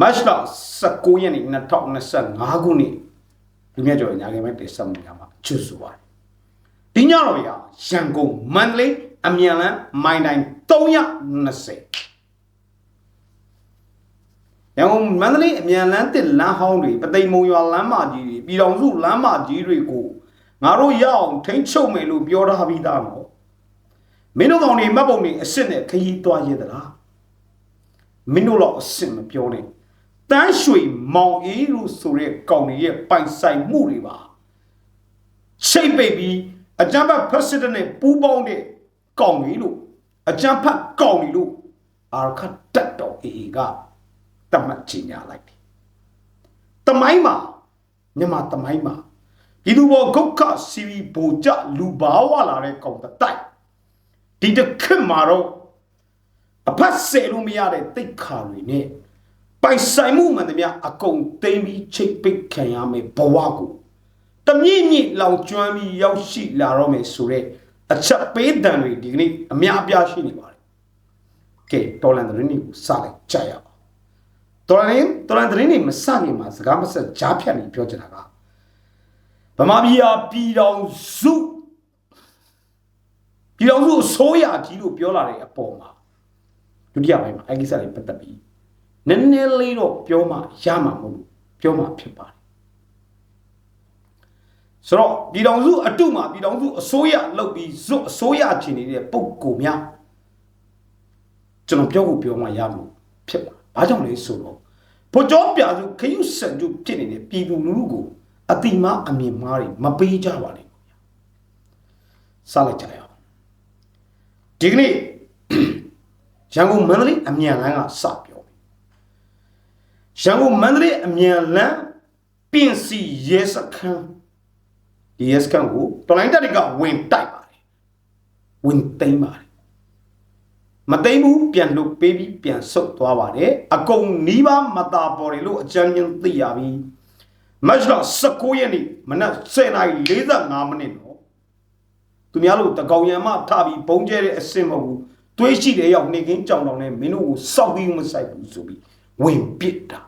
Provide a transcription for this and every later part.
မတ်လ19ရက်နေ့2025ခုနှစ်လူမြတ်ကျော်ညာခင်မဲ့တင်ဆက်မှုများမှာချွတ်ဆိုပါတယ်ဒီညတော့ရရန်ကုန်မန္တလေးအမြန်လန်းမိုင်တိုင်း320ရန်ကုန်မန္တလေးအမြန်လန်းတစ်လမ်းဟောင်းတွေပသိမ်မုံရွာလမ်းမကြီးတွေပြည်တော်စုလမ်းမကြီးတွေကိုငါတို့ရအောင်ထိန်းချုပ်မယ်လို့ပြောထားပြီးသားနော်မင်းတို့ကောင်တွေမှတ်ပုံတွေအစ်စ်နဲ့ခရီးသွားရသလားမင်းတို့တော့အစ်စ်မပြောနဲ့ တန်းရွှေမောင်အေးလို့ဆိုတဲ့ကောင်တွေရဲ့ပိုင်ဆိုင်မှုတွေပါရှိတ်ပိတ်ပြီးအကြမ်းဖက် president နဲ့ပူးပေါင်းတဲ့ကောင်တွေလို့အကြမ်းဖက်ကောင်တွေလို့အာခတ်တက်တော်အေးကတတ်မှတ်ချညာလိုက်တယ်တမိုင်းမှာမြန်မာတမိုင်းမှာဒီလူဘောဂုတ်ခစီဗီဘူကြလူဘာဝလာတဲ့ကောင်တစ်တိုက်ဒီတစ်ခက်မှာတော့အဖတ်ဆယ်လို့မရတဲ့တိတ်ခါတွေနဲ့ ပိုင်ဆိုင်မှုမှန်သမျှအကုန်သိမ်းပြီးချိတ်ပိတ်ခံရမယ်ဘဝကိုတမြင့်မြင့်လောင်ကျွမ်းပြီးရောက်ရှိလာတော့မယ်ဆိုတဲ့အချက်ပေးတံတွေဒီကနေ့အများအပြားရှိနေပါတယ်ကဲတော်လန်သတင်းတွေကိုစလိုက်ကြရအောင်တော်လန်တော်လန်သတင်းတွေမစခင်မှာစကားမဆက်ကြားဖြတ်နေပြောချင်တာကဗမာပြည်ဟာပြည်တော်စုပြည်တော်စုအစိုးရကြီးလို့ပြောလာတဲ့အပေါ်မှာဒုတိယပိုင်းမှာအဲ့ဒီကိစ္စတွေပတ်သက်ပြီး နည်းနည်းလေးတော့ပြောမှရမှာမဟုတ်ဘူးပြောမှဖြစ်ပါတယ်ဆိုတော့ပြည်တော်စုအတုမှာပြည်တော်စုအစိုးရလုပ်ပြီးဇွတ်အစိုးရချင်နေတဲ့ပုံကိုများကျွန်တော်ပြောဖို့ပြောမှရမှာဖြစ်ပါဘာကြောင့်လဲဆိုတော့ဖို့ကြောပြစုခရုစံကျုဖြစ်နေတဲ့ပြည်သူလူထုကိုအတိမအမြင်မှားတွေမပေးကြပါနဲ့ဗျာစလိုက်ကြရအောင်ဒီကနေ့ရန်ကုန်မန္တလေးအမြန်လမ်းကစပြောမယ် ရန်ကုန်မန္တလေးအမြန်လမ်းပြင်စီရဲစခန်းဒီရဲစခန်းကိုတော်လိုင်းတက်တွေကဝင်တိုက်ပါတယ်ဝင်သိမ်းပါတယ်မသိမ်းဘူးပြန်လုတ်ပေးပြီးပြန်ဆုတ်သွားပါတယ်အကုန်နီးပါးမတာပေါ်တယ်လို့အကြမ်းဉာဏ်သိရပြီမတ်လ19ရက်နေ့မနက်10:45မိနစ်တော့သူများလို့တကောင်ရံမထပြီးဘုံကျဲတဲ့အစင်မဟုတ်ဘူးတွေးရှိတဲ့ရောက်နေကင်းကြောင်တောင်နဲ့မင်းတို့ကိုစောက်ပြီးမဆိုင်ဘူးဆိုပြီး ဝင်ပစ်တာ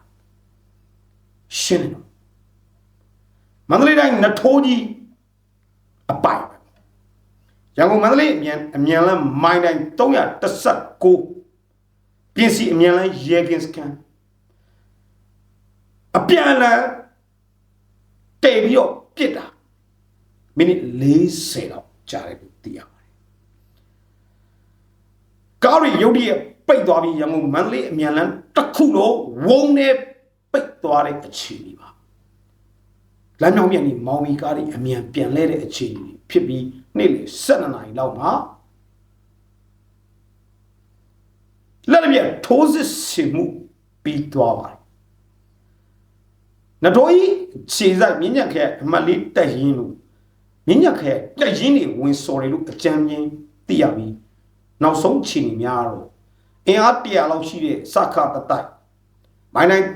ရှင်းတယ်နော်မန္တလေးတိုင်းနထိုးကြီးအပိုင်ရန်ကုန်မန္တလေးအမြန်အမြန်လမ်းမိုင်းတိုင်း319ပြင်စီအမြန်လမ်းရဲကင်းစကန်အပြန်လမ်းတည်ပြီးတော့ပြစ်တာမိနစ်40တော့ကြာတယ်လို့သိရပါတယ်ကားရီရုတ်တရက်ပိတ်သွားပြီးရန်ကုန်မန္တလေးအမြန်လမ်း တစ်ခုလုံးဝုန်းနဲ့ပိတ်သွားတဲ့အခြေအနေပါလမ်းကြောင်းပြန်ပြီးမောင်မီကားတွေအမြန်ပြန်လဲတဲ့အခြေအနေဖြစ်ပြီးနေ့လေ7နာရီလောက်မှာလက်ပြထိုးစစ်ဆင်မှုပြီးသွားပါတယ်နတော်ကြီးခြေဆိုင်မြင့်ညက်ခဲအမတ်လေးတက်ရင်လို့မြင့်ညက်ခဲတက်ရင်တွေဝင်စော်တယ်လို့အကြမ်းမြင်သိရပြီးနောက်ဆုံးခြေနေများတော့ အင်အားတရာလောက်ရှိတဲ့စခတတိုက်မိုင်းနိုင်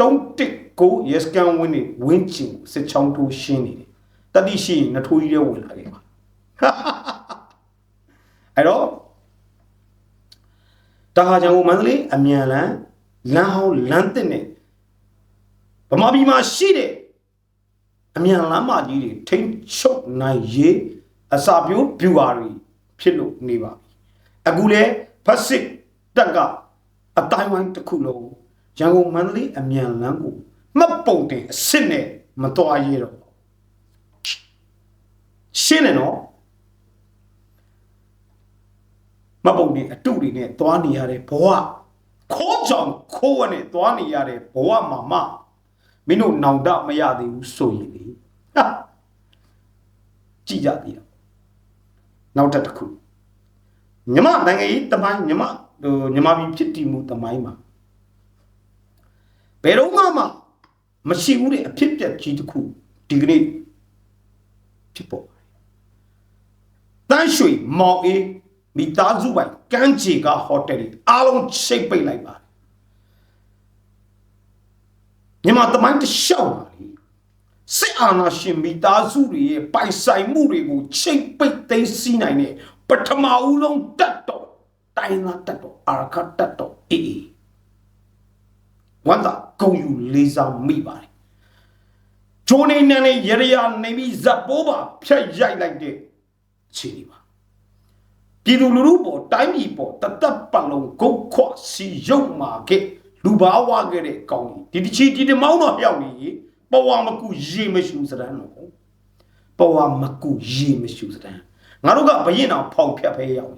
တုံးတစ်ကိုရက်စကန်ဝင်းနေဝင်းချင်စစ်ချောင်းထိုးရှင်းနေတယ်တတိရှိရင်နထိုးကြီးတွေဝင်လာခဲ့ပါအဲ့တော့တခါကြောင့်မန္တလေးအမြန်လန်းလမ်းဟောင်းလမ်းတစ်နဲ့ဗမာပြည်မှာရှိတဲ့အမြန်လမ်းမကြီးတွေထိန်းချုပ်နိုင်ရေးအစာပြိုးပြူဟာတွေဖြစ်လို့နေပါပြီအခုလဲဖက်စစ် တက်ကအတိုင်းဝိုင်းတစ်ခုလုံးရန်ကုန်မန္တလေးအမြန်လမ်းကိုမှတ်ပုံတင်အစ်စ်နဲ့မတော်ရတော့ရှင်းတယ်နော်မပုံနေအတုတွေနဲ့သွားနေရတဲ့ဘဝခိုးကြောင်ခိုးဝနဲ့သွားနေရတဲ့ဘဝမှာမမင်းတို့နောင်တမရသေးဘူးဆိုရင်လေဟာကြည်ကြသေးတယ်နောက်တစ်တစ်ခုမြမနိုင်ငံရေးတမိုင်းမြမ ဟိုမြမပြည်ဖြစ်တည်မှုတမိုင်းမှာဘယ်တော့မှမရှိဘူးတဲ့အဖြစ်ပြက်ကြီးတစ်ခုဒီကနေ့ဖြစ်ပေါ်တန်းရွှေမောင်အေးမိသားစုပိုင်ကမ်းခြေကဟိုတယ်တွေအားလုံးချိတ်ပိတ်လိုက်ပါမြန်မာတမိုင်းတစ်လျှောက်ပါလေစစ်အာဏာရှင်မိသားစုတွေရဲ့ပိုင်ဆိုင်မှုတွေကိုချိတ်ပိတ်သိမ်းဆည်းနိုင်တဲ့ပထမဦးဆုံးတတ်တော် တိုင်းလာတတ်တော်အာရခတ်တတ်တော်အေးအေးဝမ်းသာဂုံယူလေးစားမိပါတယ်ဂျိုးနေနန်နဲ့ရရနေပြီးဇက်ပိုးပါဖြတ်ရိုက်လိုက်တဲ့အခြေအနေပါပြည်သူလူထုပေါ်တိုင်းပြည်ပေါ်တသက်ပတ်လုံးဂုတ်ခွစီရုပ်မာခဲ့လူဘာဝခဲ့တဲ့ကောင်းကြီးဒီတချီဒီတမောင်းတော့ရောက်နေပဝါမကူရေမရှိစတဲ့နော်ပဝါမကူရေမရှိစတဲ့ငါတို့ကဘရင်အောင်ဖောက်ဖြတ်ဖဲရောက်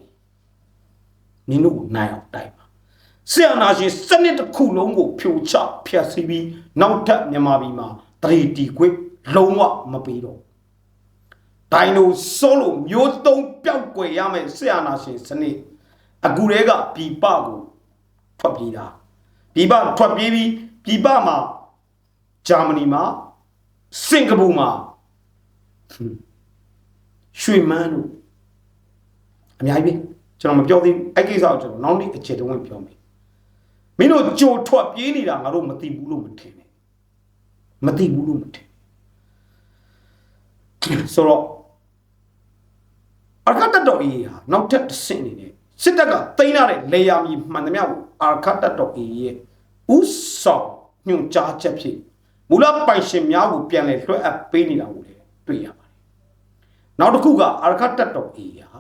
နေနင်တို့နိုင်အောင်တိုက်ပါဆရာနာရှင်စနစ်တစ်ခုလုံးကိုဖြိုချဖျက်ဆီးပြီးနောက်ထပ်မြန်မာပြည်မှာတရီတီခွေလုံးဝမပေးတော့ဒိုင်နိုဆိုလိုမျိုးသုံးပျောက်ကွယ်ရမယ်ဆရာနာရှင်စနစ်အခုတည်းကပြည်ပကိုထွက်ပြေးတာပြည်ပထွက်ပြေးပြီးပြည်ပမှာဂျာမနီမှာစင်ကာပူမှာရွှေမန်းတို့အများကြီးပဲ ကျွန်တော်မပြောသေးဘူးအဲ့ကိစ္စကိုကျွန်တော်နောက်နေ့အခြေတုံးဝင်ပြောမယ်မင်းတို့ကြိုထွက်ပြေးနေတာငါတို့မသိဘူးလို့မထင်နဲ့မသိဘူးလို့မထင်ဆိုတော့အာခတ်တော်အေးဟာနောက်ထပ်တစ်ဆင့်အနေနဲ့စစ်တပ်ကသိမ်းရတဲ့လေယာမီမှန်သမျှကိုအာခတ်တော်အေးရဲ့ဥဆောင်ညွှန်ကြားချက်ဖြစ်မူလပိုင်ရှင်များကိုပြန်လည်လွှဲအပ်ပေးနေတာကိုလည်းတွေ့ရပါတယ်နောက်တစ်ခုကအာခတ်တော်အေးဟာ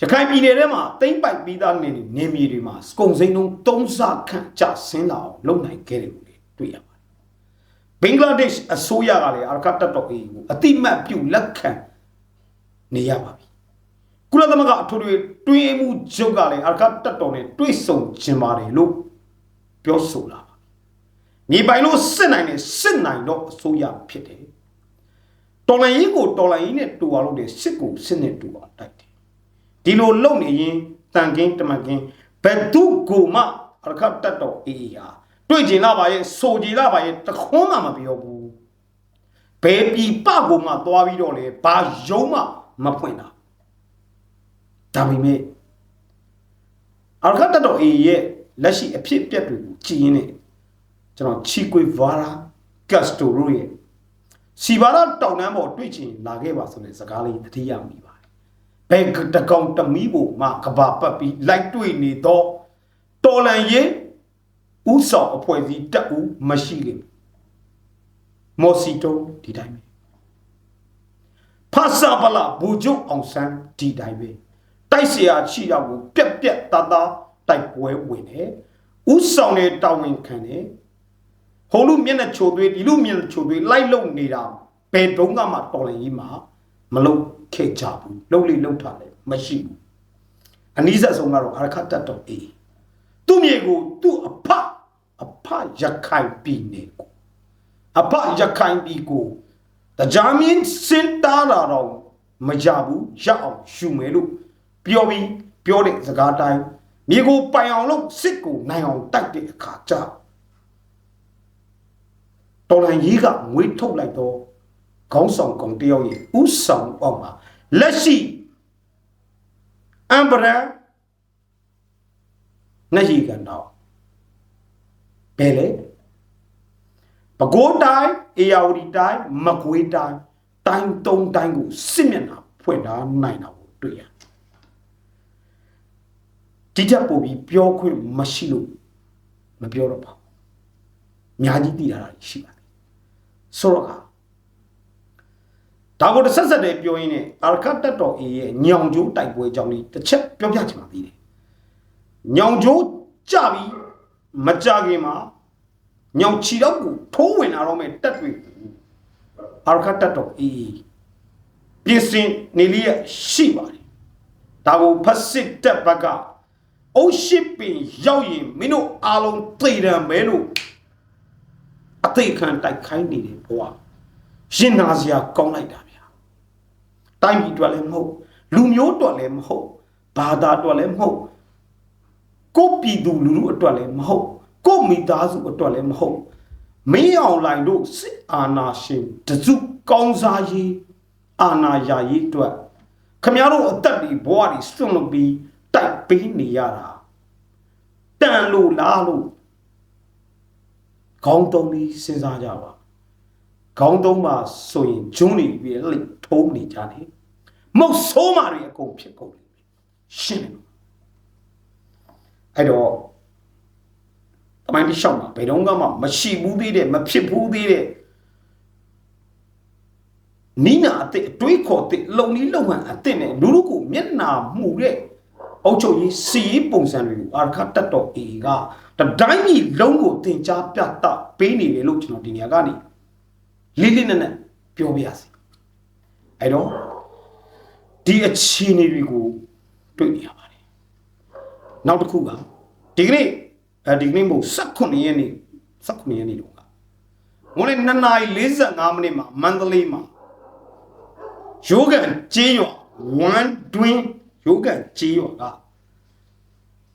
ရခိုင်ပြည်နယ်ထဲမှာတိမ့်ပိုက်ပြီးသားနေနေမြေတွေမှာစကုံစိမ်းလုံးသုံးဆခန့်ကျဆင်းလာအောင်လုပ်နိုင်ခဲ့တယ်လို့လည်းတွေ့ရပါတယ်ဘင်္ဂလားဒေ့ရှ်အစိုးရကလည်းအာခတ်တော်အေးကိုအတိမတ်ပြုလက်ခံနေရပါပြီကုလသမဂ္ဂအထွေထွေတွင်းမှုချုပ်ကလည်းအာခတ်တော်နဲ့တွေ့ဆုံခြင်းပါတယ်လို့ပြောဆိုလာပါမြေပိုင်လို့စစ်နိုင်တယ်စစ်နိုင်တော့အစိုးရဖြစ်တယ်တော်လိုင်းကြီးကိုတော်လိုင်းကြီးနဲ့တူအောင်လုပ်တယ်စစ်ကိုစစ်နဲ့တူအောင်တိုက်တယ် ဒီလိုလုပ်နေရင်တန်ကင်းတမန်ကင်းဘယ်သူကိုမှအခတ်တတ်တော်အေးဟာတွေ့ကျင်လာပါရဲ့ဆိုကြည်လာပါရဲ့တခွန်းမှမပြောဘူးဘယ်ပြည်ပကိုမှသွားပြီးတော့လေဘာယုံမှမဖွင့်တာဒါပေမဲ့အခတ်တတ်တော်အေးရဲ့လက်ရှိအဖြစ်အပျက်တွေကိုကြည်ရင်းနဲ့ကျွန်တော်ချီကွေဗာရာကတ်စတိုရိုရဲ့စီဘာရာတောင်တန်းပေါ်တွေ့ချင်လာခဲ့ပါဆိုတဲ့စကားလေးတတိယမိပါတယ် ဘယ်တကောင်တမီးဖို့မှကဘာပတ်ပြီးလိုက်တွေ့နေတော့တော်လန်ရင်ဥဆောင်အဖွဲ့အစည်းတက်ဦးမရှိခဲ့မော်စီတုံးဒီတိုင်းပဲဖာစာပလာဘူဂျုံအောင်ဆန်းဒီတိုင်းပဲတိုက်เสียချီရောက်ကိုပြက်ပြက်သားသားတိုက်ပွဲဝင်တယ်ဥဆောင်တဲ့တာဝန်ခံတယ်ဟိုလူမျက်နှာချိုသွေးဒီလူမျက်နှာချိုသွေးလိုက်လုံနေတာဘယ်တုန်းကမှတော်လည်းကြီးမှာ မလုံခဲ့ကြဘူးလုံလိလုံထားလည်းမရှိဘူးအနည်းဆက်ဆုံးကတော့အာရခတ်တတ်တော်အေးသူ့မြေကိုသူ့အဖအဖရခိုင်ပြည်နယ်ကိုအဖရခိုင်ပြည်ကိုတကြမင်းစင်တာတာတော့မကြဘူးရအောင်ရှူမယ်လို့ပြောပြီးပြောတဲ့စကားတိုင်းမြေကိုပိုင်အောင်လို့စစ်ကိုနိုင်အောင်တိုက်တဲ့အခါကျတော်လန်ကြီးကငွေထုတ်လိုက်တော့ ခေါင်းဆောင်ကောင်တယောက်ရဲ့ဥဆောင်အောက်မှာလက်ရှိအမ်ဘရန်နှရှိကန်တော့ဘယ်လဲပဲခူးတိုင်းအေယာဝတီတိုင်းမကွေးတိုင်းတိုင်းသုံးတိုင်းကိုစစ်မျက်နှာဖွင့်ထားနိုင်တာကိုတွေ့ရတယ်ဒီချက်ပို့ပြီးပြောခွင့်မရှိလို့မပြောတော့ပါအများကြီးသိတာရှိပါတယ်ဆိုတော့က ဒါကိုတစ်ဆက်ဆက်တည်းပြောရင်းနဲ့အာရကတ်တက်တော်အေရဲ့ညောင်ကျိုးတိုက်ပွဲကြောင့်ဒီတစ်ချက်ပြောပြချင်ပါသေးတယ်ညောင်ကျိုးကြပြီးမကြခင်မှာညောင်ချီတော့ကိုထိုးဝင်လာတော့မဲ့တက်တွေအာရကတ်တက်တော်အေပြင်စင်နေလျက်ရှိပါတယ်ဒါကိုဖက်စစ်တက်ဘက်ကအုတ်ရှိပင်ရောက်ရင်မင်းတို့အားလုံးသိတယ်မဲလို့အသိခံတိုက်ခိုင်းနေတယ်ဘဝရင်နာစရာကောင်းလိုက်တာဗျာ တိုင်းပြည်အတွက်လည်းမဟုတ်လူမျိုးအတွက်လည်းမဟုတ်ဘာသာအတွက်လည်းမဟုတ်ကိုပြည်သူလူထုအတွက်လည်းမဟုတ်ကိုမိသားစုအတွက်လည်းမဟုတ်မင်းအောင်လိုင်တို့စစ်အာဏာရှင်တစုကောင်းစားရေးအာဏာရာရေးအတွက်ခမရတို့အသက်တွေဘဝတွေစွန့်လွတ်ပြီးတိုက်ပေးနေရတာတန်လို့လားလို့ခေါင်းတုံးပြီးစဉ်းစားကြပါခေါင်းတုံးမှာဆိုရင်ဂျွန်းနေပြီးလိ ထုံးနေကြတယ်မုတ်ဆိုးမာတွေအကုန်ဖြစ်ကုန်တယ်ရှင်းတယ်အဲ့တော့တမိုင်းတစ်လျှောက်မှာဘယ်တော့မှမရှိဘူးသေးတဲ့မဖြစ်ဘူးသေးတဲ့နိနာအစ်အတွေးခေါ်တဲ့လုံနီးလုံဟန်အစ်နဲ့လူလူကိုမျက်နာမှုတဲ့အုတ်ချုပ်ရေးစီရေးပုံစံတွေကိုအာခတ်တတ်တော်အေကတတိုင်းပြည်လုံးကိုတင် जा ပြတပေးနေတယ်လို့ကျွန်တော်ဒီနေရာကနေလေးလေးနက်နက်ပြောပြရစီ အဲ့တော့ဒီအခြေအနေတွေကိုတွေ့နေရပါတယ်နောက်တစ်ခုကဒီကနေ့အဲဒီကနေ့မို့18ရက်နေ့18ရက်နေ့တော့ကငိုလေ2နာရီ45မိနစ်မှာမန္တလေးမှာယောဂန်ကျေးရွာ1 twin ယောဂန်ကျေးရွာက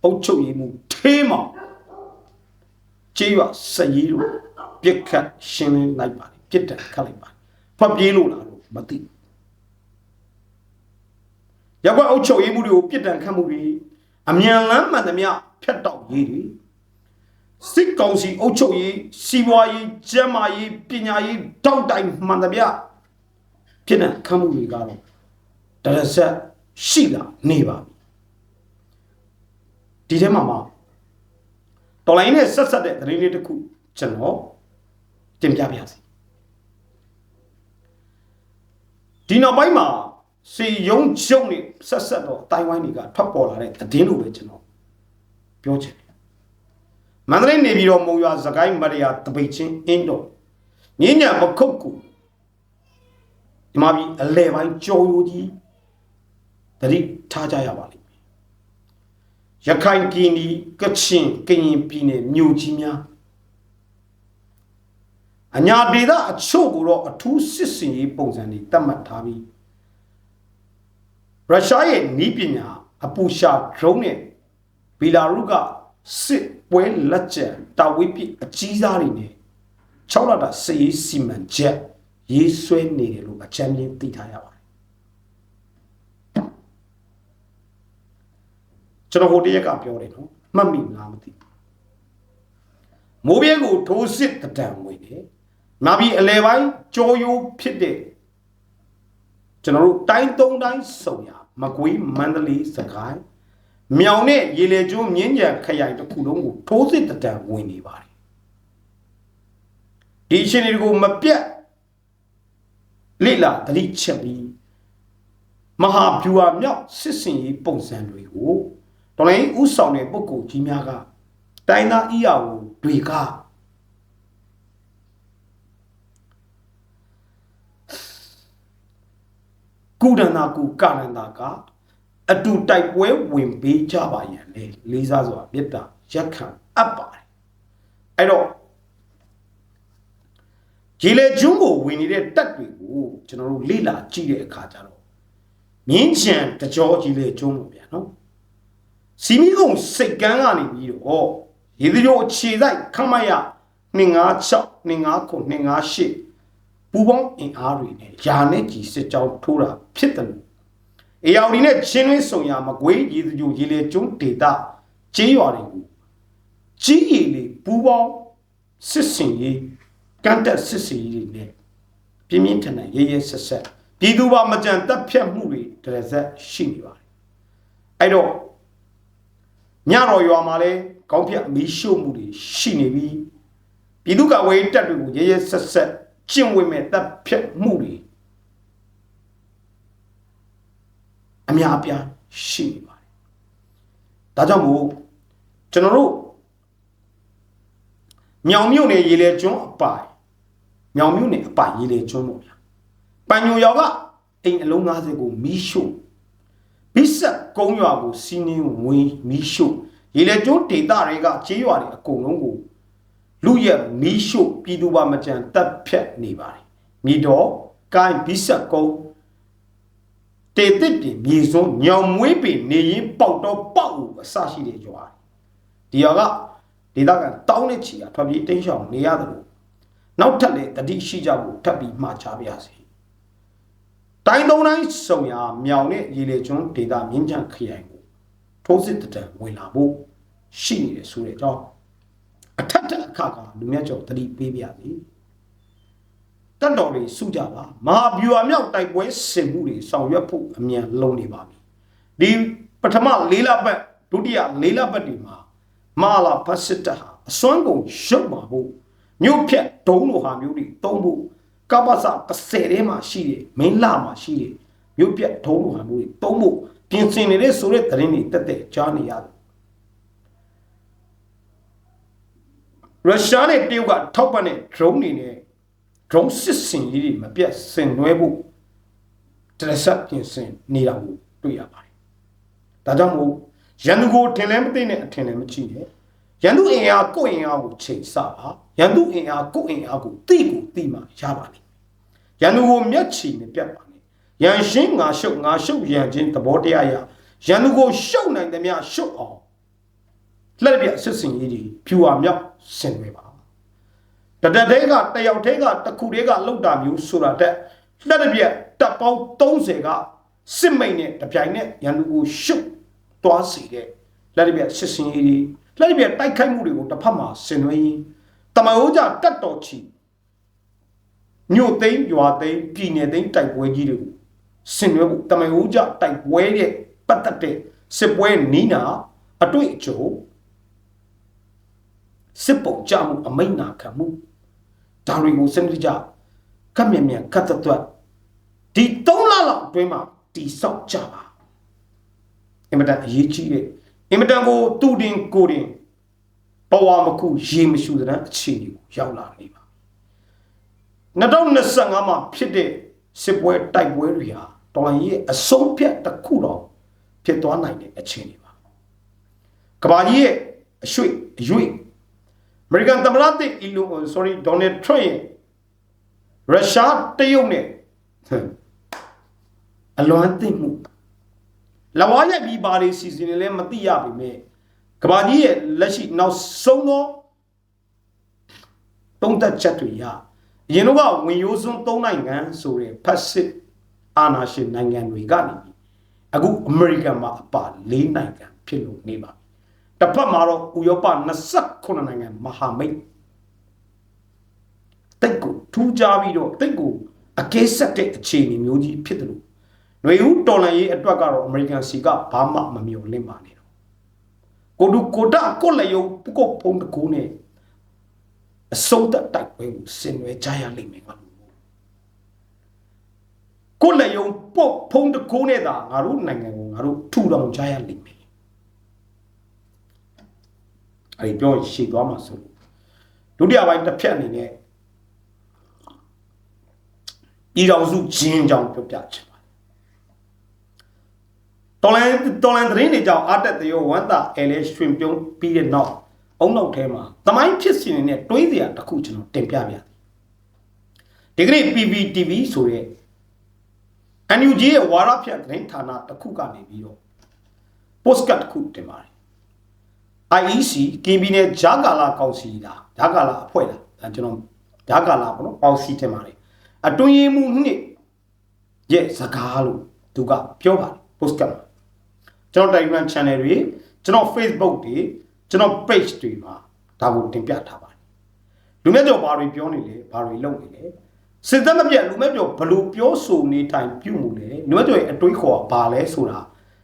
အုတ်ချုပ်ရည်မှုသေးမောင်ကျေးရွာစက်ရီးတို့ပြစ်ခတ်ရှင်းလင်းလိုက်ပါတယ်ပြစ်ဒဏ်ခတ်လိုက်ပါတယ်ဖတ်ပြေးလို့လားလို့မသိဘူး ရက်ကွက်အုတ်ချုပ်ရေးမှုတွေကိုပြစ်ဒဏ်ခတ်မှုတွေအမြန်လန်းမှန်သမျှဖျက်တောက်ရေးတွေစစ်ကောင်စီအုတ်ချုပ်ရေးစီးပွားရေးကျန်းမာရေးပညာရေးတောက်တိုင်မှန်သမျှပြစ်ဒဏ်ခတ်မှုတွေကတော့တရဆက်ရှိလာနေပါပြီဒီထဲမှာမှာတော်လိုင်းနဲ့ဆက်ဆက်တဲ့သတင်းလေးတစ်ခုကျွန်တော်တင်ပြပါရစေဒီနောက်ပိုင်းမှာ စီယုံကျုံနေဆက်ဆက်တော့တိုင်ဝမ်တွေကထွက်ပေါ်လာတဲ့သတင်းလိုပဲကျွန်တော်ပြောချင်တယ်မန္တလေးနေပြည်တော်မုံရွာစကိုင်းမရယာတပိတ်ချင်းအင်းတော်မြင်းညာမခုတ်ကူဒီမှာပြီးအလဲပိုင်းကြော်ယိုကြီးတတိထားကြရပါလိမ့်မယ်ရခိုင်ပြည်နယ်ကချင်ကရင်ပြည်နယ်မြို့ကြီးများအညာဒေသအချို့ကိုတော့အထူးစစ်စင်ရေးပုံစံတွေတတ်မှတ်ထားပြီး ရုရှားရဲ့နီးပညာအပူရှာဒရုန်းနဲ့ဘီလာရုကစစ်ပွဲလက်ကျန်တာဝေးပစ်အကြီးစားတွေနဲ့6လတာစစ်ရေးစီမံချက်ရေးဆွဲနေတယ်လို့အချမ်းပြင်းသိထားရပါတယ်ကျွန်တော်ဟိုတရက်ကပြောတယ်နော်မှတ်မိလားမသိမိုးပြဲကိုထိုးစစ်တံဝင်တယ်နာပြီးအလဲပိုင်းကြောရိုးဖြစ်တဲ့ ကျွန်တော်တို့တိုင်းသုံးတိုင်းစုံရမကွေးမန္တလေးစကိုင်းမြောင်နဲ့ရေလေကျွန်းမြင်းကြံခရိုင်တစ်ခုလုံးကိုထိုးစစ်တံဝင်နေပါတယ်ဒီအချိန်တွေကိုမပြတ်လိလာတတိချက်ပြီးမဟာဗျူဟာမြောက်စစ်စင်ရေးပုံစံတွေကိုတော်လိုင်းဥဆောင်တဲ့ပုဂ္ဂိုလ်ကြီးများကတိုင်းသားအီယာကိုတွေက ကုဒနာကုကာနန္တာကအတူတိုက်ပွဲဝင်ပေးကြပါရန်လေလေးစားစွာမေတ္တာရက်ခံအပ်ပါတယ်အဲ့တော့ဂျီလေကျွန်းကိုဝင်နေတဲ့တက်တွေကိုကျွန်တော်တို့လေ့လာကြည့်တဲ့အခါကျတော့မြင်းချံတကြောဂျီလေကျွန်းကိုဗျာနော်စီမီကုံစိတ်ကန်းကနေပြီးတော့ရေဒီယိုအခြေဆိုင်ခမရ256 259 258ပူပေါင်းအင်အားတွေနဲ့ယာနဲ့ကြီးစစ်ကြောင်းထိုးတာ ဖြစ်တယ်လို့အေယောင်ဒီနဲ့ချင်းရင်းဆုံရမကွေးရေဒီယိုရေလေကျွန်းဒေတာကျေးရွာတွေကိုကြီးရည်လေးပူပေါင်းစစ်စင်ရေးကန့်တက်စစ်စီတွေနဲ့ပြင်းပြင်းထန်ထန်ရဲရဲဆက်ဆက်ပြည်သူပါမကြံတက်ဖြတ်မှုတွေတရဇက်ရှိနေပါတယ်အဲ့တော့ညတော်ရွာမှာလဲကောင်းဖြတ်မီးရှို့မှုတွေရှိနေပြီးပြည်သူ့ကဝေးတက်တွေကိုရဲရဲဆက်ဆက်ကျင့်ဝတ်မဲ့တက်ဖြတ်မှုတွေ အများအပြားရှိနေပါတယ်ဒါကြောင့်မို့ကျွန်တော်တို့မြောင်မြို့နယ်ရေလေကျွန်းအပိုင်မြောင်မြို့နယ်အပိုင်ရေလေကျွန်းပေါ့ဗျာပန်ညိုရောကအိမ်အလုံး90ကိုမီးရှို့ဘိဆက်ကုန်းရွာကိုစီးနှင်းဝင်မီးရှို့ရေလေကျွန်းဒေသတွေကကျေးရွာတွေအကုန်လုံးကိုလူရက်မီးရှို့ပြည်သူပါမကြံတပ်ဖြတ်နေပါတယ်မိတော့ကိုင်းဘိဆက်ကုန်း တေတစ်ပြင်မြေစွန်းညောင်မွေးပင်နေရင်ပေါက်တော့ပေါက်အစရှိတဲ့ရွာဒီရွာကဒေသခံတောင်းတဲ့ချီကထွက်ပြေးတိမ်းရှောင်နေရတယ်လို့နောက်ထပ်လည်းတတိရှိကြဖို့ထပ်ပြီးမှာချပါရစေတိုင်းသုံးတိုင်းစုံရမြောင်နဲ့ရေလေကျွန်းဒေသမြင်းချံခရိုင်ကိုထိုးစစ်တံဝင်လာဖို့ရှိနေတယ်ဆိုတဲ့အကြောင်းအထက်ထက်အခါကလူမြတ်ကျော်တတိပေးပြစီ တတ်တော်တွေစုကြပါမဟာဗျူဟာမြောက်တိုက်ပွဲဆင်မှုတွေဆောင်ရွက်ဖို့အမြန်လုံးနေပါပြီဒီပထမ၄လပတ်ဒုတိယ၄လပတ်ဒီမှာမာလာဖစစ်တဟာအစွမ်းကုန်ရုပ်မှာဖို့မြို့ဖြတ်ဒုံးလိုဟာမျိုးတွေတုံးဖို့ကပ္ပစ30ထဲမှာရှိတယ်မင်းလာမှာရှိတယ်မြို့ဖြတ်ဒုံးလိုဟာမျိုးတွေတုံးဖို့ပြင်ဆင်နေတဲ့ဆိုတဲ့သတင်းတွေတက်တက်ကြားနေရတယ်ရုရှားနဲ့တရုတ်ကထောက်ပံ့တဲ့ drone တွေနဲ့ drone စစ်စင်ကြီးတွေမပြတ်ဆင်နွှဲဖို့တရဆက်ပြင်ဆင်နေတာကိုတွေ့ရပါတယ်။ဒါကြောင့်မို့ရန်သူကိုထင်လည်းမသိနဲ့အထင်လည်းမကြည့်နဲ့။ရန်သူအင်အားကိုယ့်အင်အားကိုချိန်ဆပါ။ရန်သူအင်အားကိုယ့်အင်အားကိုတိကိုတိမှရပါလိမ့်မယ်။ရန်သူကိုမျက်ချီနဲ့ပြတ်ပါနဲ့။ရန်ရှင်းငါရှုပ်ငါရှုပ်ရန်ချင်းသဘောတရားရရန်သူကိုရှုပ်နိုင်သည်များရှုပ်အောင်လက်ပြဆွစင်ကြီးကြီးဖြူဝါမြောက်ဆင်တွေပါ တတတဲကတယောက်တဲကတခုတဲကလောက်တာမျိုးဆိုတာတက်လက်တပြက်တပ်ပေါင်း30ကစစ်မိန်နဲ့တပြိုင်နဲ့ရန်သူကိုရှုပ်သွားစေတဲ့လက်တပြက်စစ်စင်ကြီးကြီးလက်တပြက်တိုက်ခိုက်မှုတွေကိုတစ်ဖက်မှာဆင်နွှဲရင်းတမအိုးကြတက်တော်ချီညို့သိန်းရွာသိန်းပြည်နယ်သိန်းတိုက်ပွဲကြီးတွေကိုဆင်နွှဲဖို့တမအိုးကြတိုက်ပွဲရဲ့ပတ်သက်တဲ့စစ်ပွဲနီးနာအတွေ့အကြုံစစ်ပုံကြမှုအမိန့်နာခံမှု ဒါတွေကိုစနစ်တကျကပ်မြန်မြန်ကတ်သက်ဒီ3လလောက်အတွင်းမှာတိဆောက်ကြပါအင်မတန်အရေးကြီးတဲ့အင်မတန်ကိုတူတင်ကိုတင်ဘဝမခုရေမရှူတဲ့အခြေအနေကိုရောက်လာနေပါ2025မှာဖြစ်တဲ့စစ်ပွဲတိုက်ပွဲတွေဟာတော်လိုင်းရဲ့အဆုံးဖြတ်တစ်ခုတော့ဖြစ်သွားနိုင်တဲ့အခြေအနေပါကဘာကြီးရဲ့အရွှေ့အရွေ့ American သမ္မတသစ် Elon sorry Donald Trump ရဲ့ရုရှားတရုတ်နဲ့အလွမ်းသိမှုလဝါရိုက်ပြီးပါတွေစီစဉ်နေလဲမသိရပါပဲကဘာကြီးရဲ့လက်ရှိနောက်ဆုံးသောတုံးသက်ချက်တွေရအရင်တော့ဝင်ရိုးစွန်းသုံးနိုင်ငံဆိုတဲ့ဖက်စစ်အာနာရှင်နိုင်ငံတွေကနေအခုအမေရိကန်မှာအပါ၄နိုင်ငံဖြစ်လို့နေပါ တစ်ဖက်မှာတော့ဥရောပ29နိုင်ငံမဟာမိတ်တိတ်ကိုထူးခြားပြီးတော့တိတ်ကိုအကဲဆက်တဲ့အခြေအနေမျိုးကြီးဖြစ်တယ်လို့ຫນွေဦးတော်လန်ရေးအတွက်ကတော့အမေရိကန်စီကဘာမှမမျှော်လင့်ပါနဲ့တော့ကိုဒူကိုတာကိုလေယုံပကိုဖုံးတကူနဲ့အဆုံးသက်တိုက်ပွဲကိုဆင်နွှဲကြရလိမ့်မယ်ငါတို့ကိုလေယုံပုတ်ဖုံးတကူနဲ့သာငါတို့နိုင်ငံကိုငါတို့ထူထောင်ကြရလိမ့်မယ် အဲ့ဒီပြောရင်ရှေ့သွားမှာဆိုလို့ဒုတိယပိုင်းတစ်ဖြတ်အနေနဲ့ပြည်တော်စုဂျင်းကြောင်ပြောပြချင်ပါတယ်တော်လန်တော်လန်သတင်းတွေကြောင့်အတက်တရောဝမ်းသာအဲလဲရွှင်ပြုံးပြီးတဲ့နောက်အုံနောက်ထဲမှာသမိုင်းဖြစ်စဉ်နဲ့တွေးစရာတစ်ခုကျွန်တော်တင်ပြပြသည်ဒီကနေ့ PPTV ဆိုတဲ့ NUG ရဲ့ဝါရဖြတ်သတင်းဌာနတစ်ခုကနေပြီးတော့ postcard တစ်ခုတင်ပါတယ် IEC ကင်ဘီနယ်ဂျာကာလာကောင်စီလားဂျာကာလာအဖွဲ့လားအဲကျွန်တော်ဂျာကာလာပေါ့နော်ပေါစီတင်ပါတယ်အတွင်းရင်မှုနှစ်ရဲ့စကားလို့သူကပြောပါတယ် post ကမှာကျွန်တော် Telegram channel တွေကျွန်တော် Facebook တွေကျွန်တော် page တွေမှာဒါကိုတင်ပြထားပါတယ်လူမျိုးကျော်ဘာတွေပြောနေလဲဘာတွေလုပ်နေလဲစစ်သက်မပြတ်လူမျိုးကျော်ဘလို့ပြောဆိုနေတိုင်ပြုမှုလဲလူမျိုးကျော်ရဲ့အတွေးခေါ်ကဘာလဲဆိုတာ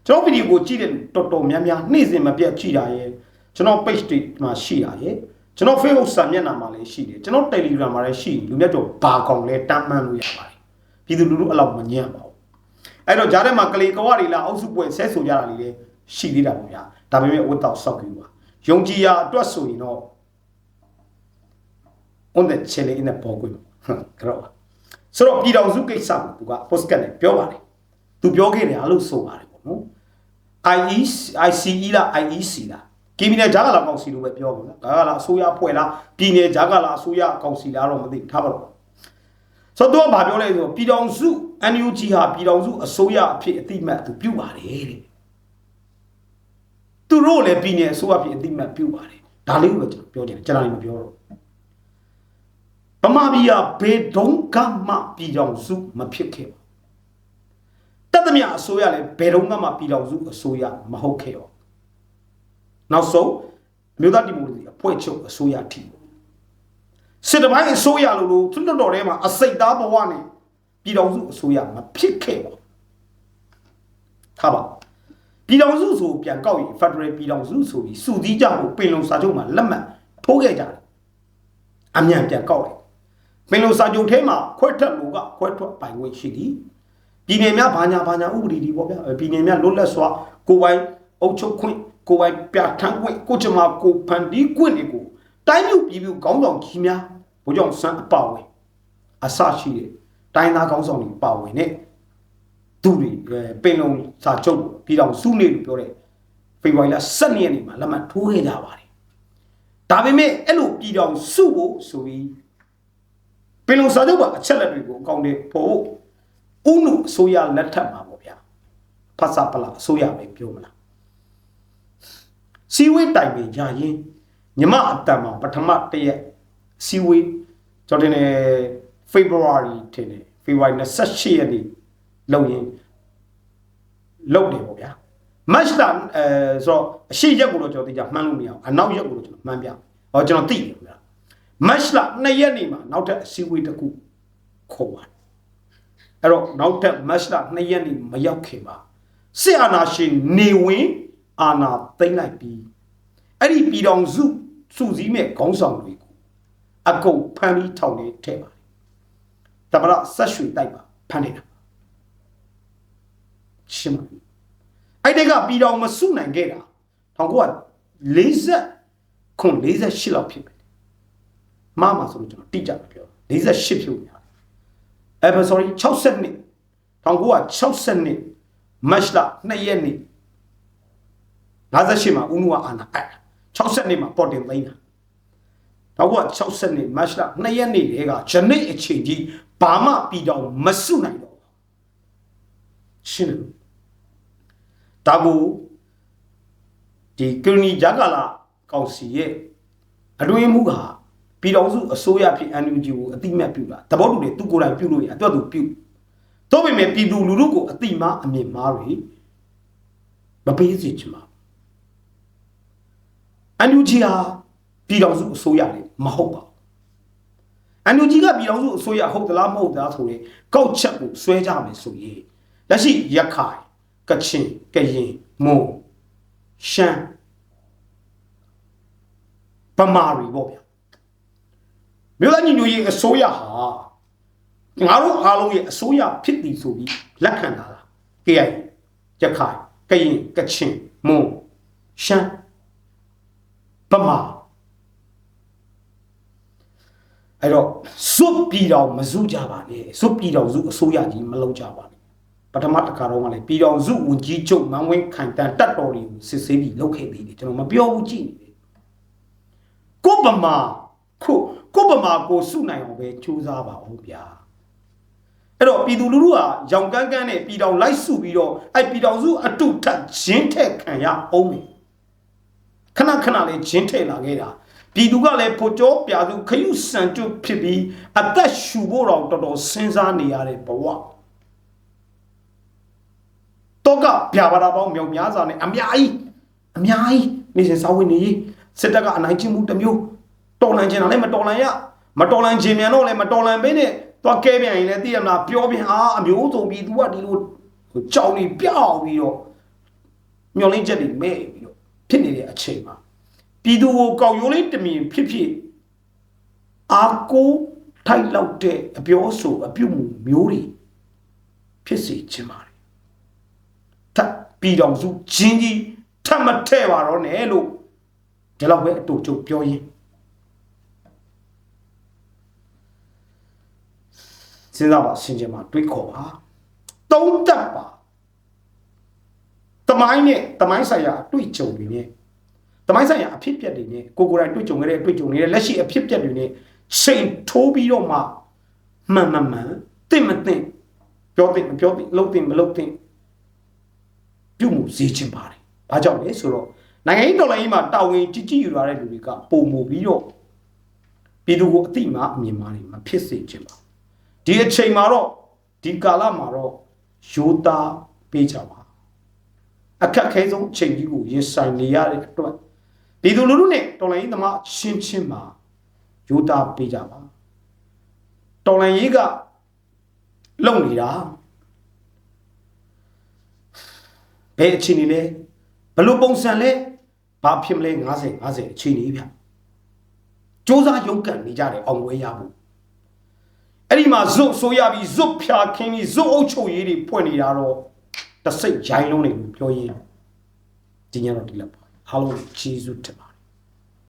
ကျွန်တော်ဗီဒီယိုကိုကြည့်တဲ့တော်တော်များများနေ့စဉ်မပြတ်ကြည့်တာရဲ့ ကျွန်တော် page တွေမှာရှိတာရဲ့ကျွန်တော် Facebook စာမျက်နှာမှာလည်းရှိတယ်ကျွန်တော် Telegram မှာလည်းရှိလူမြတ်တော့ဘာကောင်လဲတမ်းမှန်းလို့ရပါတယ်ပြည်သူလူထုအလောက်မညံ့ပါဘူးအဲ့တော့ဂျားထဲမှာကလေးကဝတွေလာအောက်စုပွဲဆဲဆိုကြတာလေးလည်းရှိသေးတာပေါ့ဗျာဒါပေမဲ့ဝတ်တော့စောက်ကြည့်ပါယုံကြည်ရာအတွက်ဆိုရင်တော့ on the chele in the ပေါ်ကွေကတော့ဆိုတော့ပြည်တော်စုကိစ္စကိုသူက post ကလည်းပြောပါတယ်သူပြောခဲ့တယ်အဲ့လိုဆိုပါတယ်ပေါ့နော် IEC ICE လား IEC လား ကင်းပြည်နယ်ဂျာကာလာကောင်စီလို့ပဲပြောပါမယ်ဂျာကာလာအစိုးရအဖွဲ့လားပြည်နယ်ဂျာကာလာအစိုးရကောင်စီလားတော့မသိထားပါတော့ဆိုတော့သူကဘာပြောလဲဆိုတော့ပြည်တော်စု NUG ဟာပြည်တော်စုအစိုးရအဖြစ်အတိမတ်သူပြုပါတယ်တဲ့သူတို့လည်းပြည်နယ်အစိုးရအဖြစ်အတိမတ်ပြုပါတယ်ဒါလေးကိုကျွန်တော်ပြောတယ်ကျွန်တော်လည်းမပြောတော့ဗမာပြည်ဟာဘေဒုံကမှပြည်တော်စုမဖြစ်ခဲ့ပါတတ်သမျှအစိုးရလည်းဘယ်တော့မှပြည်တော်စုအစိုးရမဟုတ်ခဲ့ပါ နောက်ဆုံးမြို့သားဒီမိုကရေစီအဖွဲ့ချုပ်အစိုးရထိစစ်တပိုင်းအစိုးရလို့လို့သူတော်တော်ထဲမှာအစိတ်သားဘဝနဲ့ပြည်တော်စုအစိုးရမဖြစ်ခဲ့ပါထားပါပြည်တော်စုဆိုပြန်ကောက်ရင် Federal ပြည်တော်စုဆိုပြီးစုစည်းကြဖို့ပင်လုံစာချုပ်မှာလက်မှတ်ထိုးခဲ့ကြတယ်အမြန်ပြန်ကောက်တယ်ပင်လုံစာချုပ်ထဲမှာခွဲထွက်လို့ကခွဲထွက်ပိုင်ခွင့်ရှိသည်ပြည်နယ်များဘာညာဘာညာဥပဒေတွေပေါ့ဗျာပြည်နယ်များလွတ်လပ်စွာကိုယ်ပိုင်အုပ်ချုပ်ခွင့် ကိုယ်ပိုင်ပြဋ္ဌာန်းခွင့်ကိုချမကိုဖန်တီးခွင့်တွေကိုတိုင်းမြို့ပြည်ပြည်ခေါင်းဆောင်ကြီးများဘုကြောင့်စံအပါဝင်အစရှိတဲ့တိုင်းသားခေါင်းဆောင်တွေပါဝင်တဲ့သူတွေပင်လုံစာချုပ်ပြည်တော်စုနေလို့ပြောတဲ့ဖေဖော်ဝါရီလ12ရက်နေ့မှာလက်မှတ်ထိုးခဲ့ကြပါတယ်ဒါပေမဲ့အဲ့လိုပြည်တော်စုဖို့ဆိုပြီးပင်လုံစာချုပ်ပါအချက်လက်တွေကိုအကောင့်တွေဖို့ဥနုအစိုးရလက်ထက်မှာပေါ့ဗျာဖတ်စာပလာအစိုးရပဲပြောမလား စီဝေးတိုင်ပင်ကြရင်ညမအတန်မှာပထမတရက်စီဝေးကျွန်တော်တင်နေ February ထင်တယ် February 28ရက်နေ့လုံရင်လုံတယ်ပေါ့ဗျာ match လာအဲဆိုတော့အရှိရက်ကိုတော့ကျွန်တော်သိကြမှန်းလို့မရအောင်အနောက်ရက်ကိုတော့ကျွန်တော်မှန်းပြဟောကျွန်တော်သိတယ်ဗျာ match လာ2ရက်နေ့မှာနောက်ထပ်အစည်းအဝေးတစ်ခုခေါ်ပါတယ်အဲ့တော့နောက်ထပ် match လာ2ရက်နေ့မရောက်ခင်ပါစစ်အာဏာရှင်နေဝင် အာဏာသိမ်းလိုက်ပြီးအဲ့ဒီပြည်တော်စုစုစည်းမဲ့ခေါင်းဆောင်တွေကိုအကုန်ဖမ်းပြီးထောင်နေထဲပါတယ်တပရဆက်ရွှေတိုက်ပါဖမ်းနေတာရှင်းပါအဲ့ဒီကပြည်တော်မစုနိုင်ခဲ့တာ1940ခွန်48လောက်ဖြစ်ပဲမမဆိုလို့ကျွန်တော်တိကျမပြော48ဖြစ်များအဲ့ sorry 60နှစ်1960နှစ်မတ်လ2ရက်နေ့ 58မှာဦးနုကအာနာအဲ့60နှစ်မှာပေါ်တင်သိမ်းတာတော့က60နှစ်မတ်လ2ရက်နေ့တည်းကဂျနိအချိန်ကြီးဘာမှပြည်တော်မစုနိုင်တော့ရှင်းတယ်ဒါကိုဒီကရဏီဂျာကာလာကောင်စီရဲ့အတွင်းမှုကပြည်တော်စုအစိုးရဖြစ် NUG ကိုအတိမတ်ပြုတာသဘောတူတယ်သူကိုယ်တိုင်ပြုလို့ရအတွက်သူပြုတော့ပေမဲ့ပြည်သူလူထုကိုအတိမအမြင်မားတွေမပေးစေချင်ပါ အန်ယူဂျီဟာပြည်တော်စုအစိုးရလေမဟုတ်ပါဘူးအန်ယူဂျီကပြည်တော်စုအစိုးရဟုတ်သလားမဟုတ်သလားဆိုရင်ကောက်ချက်ကိုဆွဲကြမယ်ဆိုရင်လက်ရှိရခိုင်ကချင်ကရင်မွန်ရှမ်းပမာရီပေါ့ဗျာမြို့သားညီညွတ်ရေးအစိုးရဟာငါတို့အားလုံးရဲ့အစိုးရဖြစ်တည်ဆိုပြီးလက်ခံတာလား KI ရခိုင်ကရင်ကချင်မွန်ရှမ်း ပမာအဲ့တော့စွတ်ပြည်တော်မစုကြပါနဲ့စွတ်ပြည်တော်စုအစိုးရကြီးမလုပ်ကြပါနဲ့ပထမတစ်ခါတော့ကလည်းပြည်တော်စုဝန်ကြီးချုပ်မန်ဝင်းခိုင်တန်တက်တော်တွေကိုစစ်ဆေးပြီးလုပ်ခဲ့သေးတယ်ကျွန်တော်မပြောဘူးကြည့်နေတယ်ကိုပမာခုကိုပမာကိုစုနိုင်အောင်ပဲစူးစမ်းပါအောင်ဗျာအဲ့တော့ပြည်သူလူထုဟာရောင်ကန်းကန်းနဲ့ပြည်တော်လိုက်စုပြီးတော့အဲ့ပြည်တော်စုအတုထဂျင်းထက်ခံရအောင်မယ် ခဏခဏလေးဂျင်းထည့်လာခဲ့တာပြည်သူကလည်းဖို့ကြောပြသူခရုစံကျွဖြစ်ပြီးအသက်ရှူဖို့တော့တော်တော်စဉ်းစားနေရတဲ့ဘဝတော့ကပြပါတာပေါင်းမြောက်များစွာနဲ့အများကြီးအများကြီးနေစဉ်စာဝင်နေစစ်တပ်ကအနိုင်ကျင့်မှုတစ်မျိုးတော်လန်ကျင်တာလည်းမတော်လန်ရမတော်လန်ခြင်းမြန်တော့လည်းမတော်လန်ပေးနဲ့သွားကဲပြန်ရင်လည်းသိရမလားပြောပြန်အားအမျိုးစုံပြည်သူကဒီလိုကြောင်နေပြောက်ပြီးတော့မျောလင်းချက်တွေမဲ့ပြီးတော့ ဖြစ်နေတဲ့အချိန်မှာပြည်သူကိုကောက်ရိုးလေးတမင်ဖြစ်ဖြစ်အာကိုထိုက်လောက်တဲ့အပြောဆိုအပြုမှုမျိုးတွေဖြစ်စေချင်ပါတယ်ထပ်ပြည်တော်စုချင်းကြီးထပ်မထဲ့ပါတော့နဲ့လို့ဒီလောက်ပဲအတူချုပ်ပြောရင်းစဉ်းစားပါဆင်ခြင်ပါတွေးခေါ်ပါသုံးသက်ပါ တမိုင်းနဲ့တမိုင်းဆိုင်ရာအတွေ့အကြုံတွေနဲ့တမိုင်းဆိုင်ရာအဖြစ်ပြက်တွေနဲ့ကိုကိုယ်တိုင်တွေ့ကြုံခဲ့တဲ့အတွေ့အကြုံတွေနဲ့လက်ရှိအဖြစ်ပြက်တွေနဲ့ချိန်ထိုးပြီးတော့မှမှန်မှန်မှန်တင့်မတင့်ပြောတင့်မပြောတင့်လုံးတင့်မလုံးတင့်ပြုမှုစေချင်ပါတယ်။ဘာကြောင့်လဲဆိုတော့နိုင်ငံရေးတော်လှန်ရေးမှာတာဝန်ကြီးကြီးယူရတဲ့လူတွေကပုံမူပြီးတော့ပြည်သူကိုအတိမအမြင်မှာမဖြစ်စေချင်ပါဒီအချိန်မှာတော့ဒီကာလမှာတော့ရိုးသားပေးကြပါ အခက်ခဲဆုံးအချိန်ကြီးကိုရင်ဆိုင်နေရတဲ့အတွက်ပြည်သူလူထုနဲ့တော်လှန်ရေးသမားရှင်းချင်းမှာယူတာပေးကြပါတော်လှန်ရေးကလုံနေတာဘယ်အခြေအနေလဲဘယ်လိုပုံစံလဲဘာဖြစ်မလဲ90 90အခြေအနေဗျစ조사ရုံးကန်နေကြတယ်အောင်ပွဲရဖို့အဲ့ဒီမှာဇွတ်ဆိုးရပြီးဇွတ်ဖြာခင်းပြီးဇွတ်အုပ်ချုပ်ရေးတွေဖွင့်နေတာတော့ တစိတ်ဂျိုင်းလုံးတွေပြောရင်းဒီညတော့ဒီလောက်ပါအားလုံးကျေးဇူးတင်ပါ